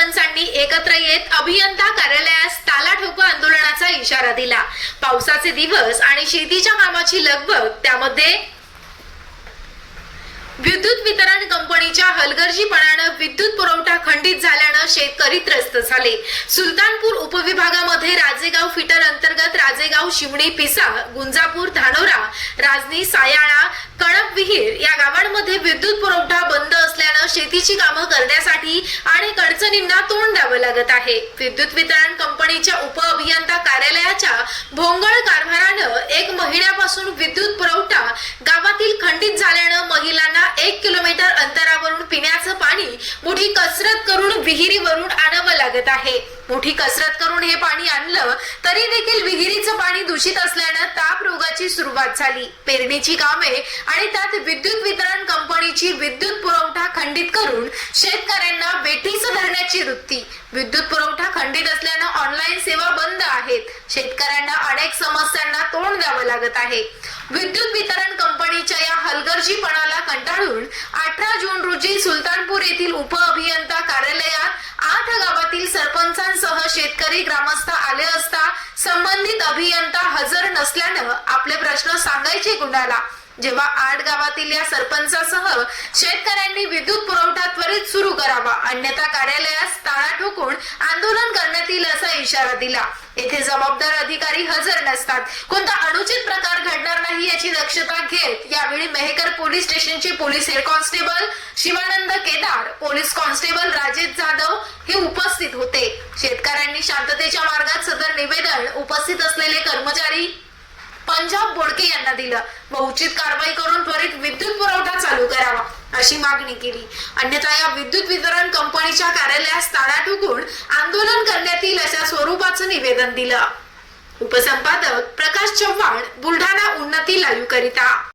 सरपंचांनी एकत्र येत अभियंता कार्यालयास ताला ठोको आंदोलनाचा इशारा दिला पावसाचे दिवस आणि शेतीच्या कामाची लगबग त्यामध्ये विद्युत वितरण कंपनीच्या हलगर्जीपणानं विद्युत पुरवठा खंडित झाल्यानं शेतकरी त्रस्त झाले सुलतानपूर उपविभागामध्ये राजेगाव फिटर अंतर्गत राजेगाव शिवणी पिसा गुंजापूर धानोरा राजनी सायाळा कणप विहीर या गावांमध्ये विद्युत पुरवठा बंद शेतीची कामं करण्यासाठी आणि अडचणींना तोंड द्यावं लागत आहे. विद्युत वितरण कंपनीच्या उपअभियंता कार्यालयाच्या भोंगळ कारभारानं एक महिन्यापासून विद्युत पुरवठा गावातील खंडित झाल्यानं महिलांना एक किलोमीटर अंतरावरून पिण्याचं पाणी मोठी कसरत करून विहिरीवरून आणावं लागत आहे. मोठी कसरत करून हे पाणी आणलं तरी देखील विहिरीचं पाणी दूषित असल्यानं ताप रोगाची सुरुवात झाली. पेरणीची कामे आणि त्यात विद्युत वितरण कंपनीची विद्युत पुरवठा खंडित करून शेतकऱ्यांना वेठीस धरण्याची वृत्ती. विद्युत पुरवठा खंडित असल्यानं ऑनलाईन सेवा बंद आहेत. शेतकऱ्यांना अनेक समस्यांना तोंड द्यावं लागत आहे. विद्युत वितरण कंपनीच्या या हलगर्जीपणाला कंटाळून अठरा जून रोजी सुलतानपूर येथील उपअभियंता कार्यालयात आठ गावातील सरपंचांसह शेतकरी ग्रामस्थ आले असता संबंधित अभियंता हजर नसल्यानं आपले प्रश्न सांगायचे कुणाला जेव्हा आठ गावातील या सरपंच शेतकऱ्यांनी विद्युत पुरवठा त्वरित सुरू करावा. अन्यथा कार्यालयास ताळा ठोकून आंदोलन करण्यात येईल असा इशारा दिला. येथे जबाबदार अधिकारी हजर नसतात. कोणता अनुचित प्रकार घडणार नाही याची दक्षता घेत यावेळी मेहकर पोलीस स्टेशनचे police head constable Shivanand Kedar police constable Rajesh Jadhav हे उपस्थित होते. शेतकऱ्यांनी शांततेच्या मार्गात सदर निवेदन उपस्थित असलेले कर्मचारी पंजाब बोडके यांना दिलं. व उचित कारवाई करून त्वरित विद्युत पुरवठा चालू करावा. अशी मागणी केली. अन्यथा या विद्युत वितरण कंपनीच्या कार्यालयास ताळा ठोकून आंदोलन करण्यात येईल अशा स्वरूपाचं निवेदन दिलं. उपसंपादक प्रकाश चव्हाण बुलढाणा उन्नती लाईव्ह करिता.